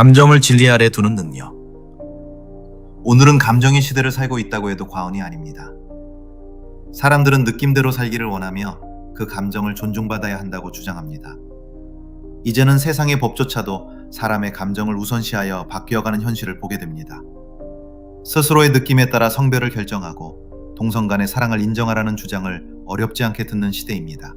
감정을 진리 아래 두는 능력. 오늘은 감정의 시대를 살고 있다고 해도 과언이 아닙니다. 사람들은 느낌대로 살기를 원하며 그 감정을 존중받아야 한다고 주장합니다. 이제는 세상의 법조차도 사람의 감정을 우선시하여 바뀌어가는 현실을 보게 됩니다. 스스로의 느낌에 따라 성별을 결정하고 동성 간의 사랑을 인정하라는 주장을 어렵지 않게 듣는 시대입니다.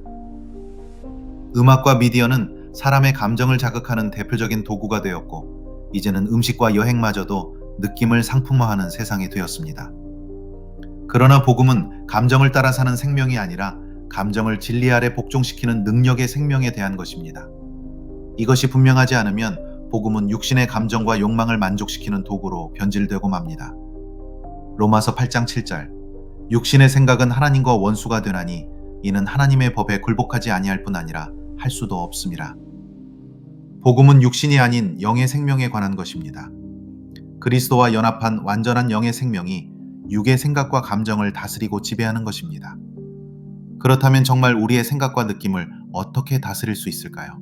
음악과 미디어는 사람의 감정을 자극하는 대표적인 도구가 되었고, 이제는 음식과 여행마저도 느낌을 상품화하는 세상이 되었습니다. 그러나 복음은 감정을 따라 사는 생명이 아니라 감정을 진리 아래 복종시키는 능력의 생명에 대한 것입니다. 이것이 분명하지 않으면 복음은 육신의 감정과 욕망을 만족시키는 도구로 변질되고 맙니다. 로마서 8장 7절 육신의 생각은 하나님과 원수가 되나니 이는 하나님의 법에 굴복하지 아니할 뿐 아니라 할 수도 없습니다. 복음은 육신이 아닌 영의 생명에 관한 것입니다. 그리스도와 연합한 완전한 영의 생명이 육의 생각과 감정을 다스리고 지배하는 것입니다. 그렇다면 정말 우리의 생각과 느낌을 어떻게 다스릴 수 있을까요?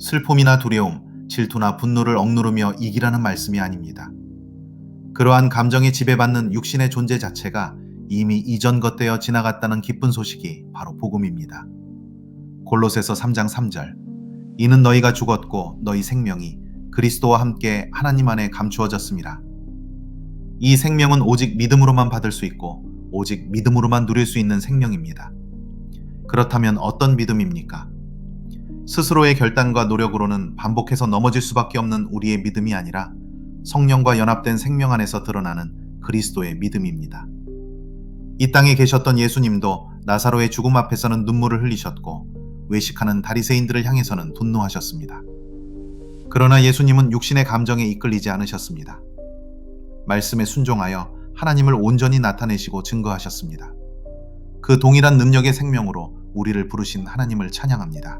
슬픔이나 두려움, 질투나 분노를 억누르며 이기라는 말씀이 아닙니다. 그러한 감정에 지배받는 육신의 존재 자체가 이미 이전 것되어 지나갔다는 기쁜 소식이 바로 복음입니다. 골로새서 3장 3절 이는 너희가 죽었고 너희 생명이 그리스도와 함께 하나님 안에 감추어졌습니다. 이 생명은 오직 믿음으로만 받을 수 있고 오직 믿음으로만 누릴 수 있는 생명입니다. 그렇다면 어떤 믿음입니까? 스스로의 결단과 노력으로는 반복해서 넘어질 수밖에 없는 우리의 믿음이 아니라 성령과 연합된 생명 안에서 드러나는 그리스도의 믿음입니다. 이 땅에 계셨던 예수님도 나사로의 죽음 앞에서는 눈물을 흘리셨고 외식하는 다리새인들을 향해서는 분노하셨습니다. 그러나 예수님은 육신의 감정에 이끌리지 않으셨습니다. 말씀에 순종하여 하나님을 온전히 나타내시고 증거하셨습니다. 그 동일한 능력의 생명으로 우리를 부르신 하나님을 찬양합니다.